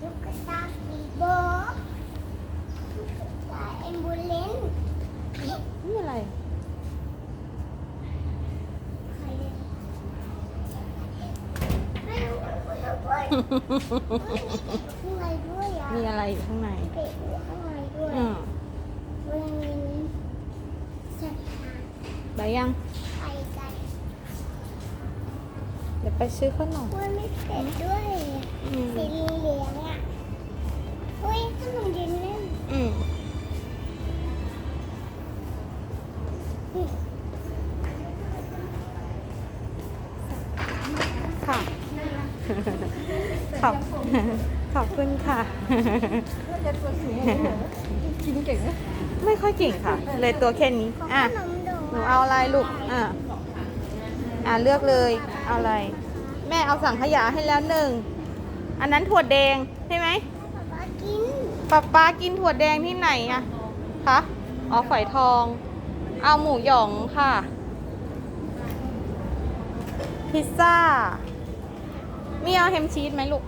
ตุ๊กตาปีโบตุ๊กตาแอมบูเลนซ์นี่อะไรใครเนี่ยไม่รู้ไม่รู้ข้างในด้วยอะมีอะไรอยู่ข้างในเด็กอยู่ข้างในด้วยอืมวันนี้จะพาไปยังไปกันเดี๋ยวไปซื้อขนมวันนี้เป็ดด้วย อะอืมสีเหลืองอะเฮ้ยขนมเย็นเล่นอืมค่ะ ขอบ ขอบคุณค่ะกินเก่งไหมไม่ค่อยเก่งค่ะ เลยตัวแค่นี้ของอะ ขนมโดหนูเอาอะไรลูก อะ อะเลือกเลย เอาอะไร แม่เอาสั่งขยะให้แล้วหนึ่ง อันนั้นถั่วแดงใช่ไหมป๊ากินป๊าป๊ากินถั่วแดงที่ไหนอะคะอ๋อฝอยทอง เอาหมูหยองค่ะ พิซซ่า มีเอาแฮมชีสไหมลูก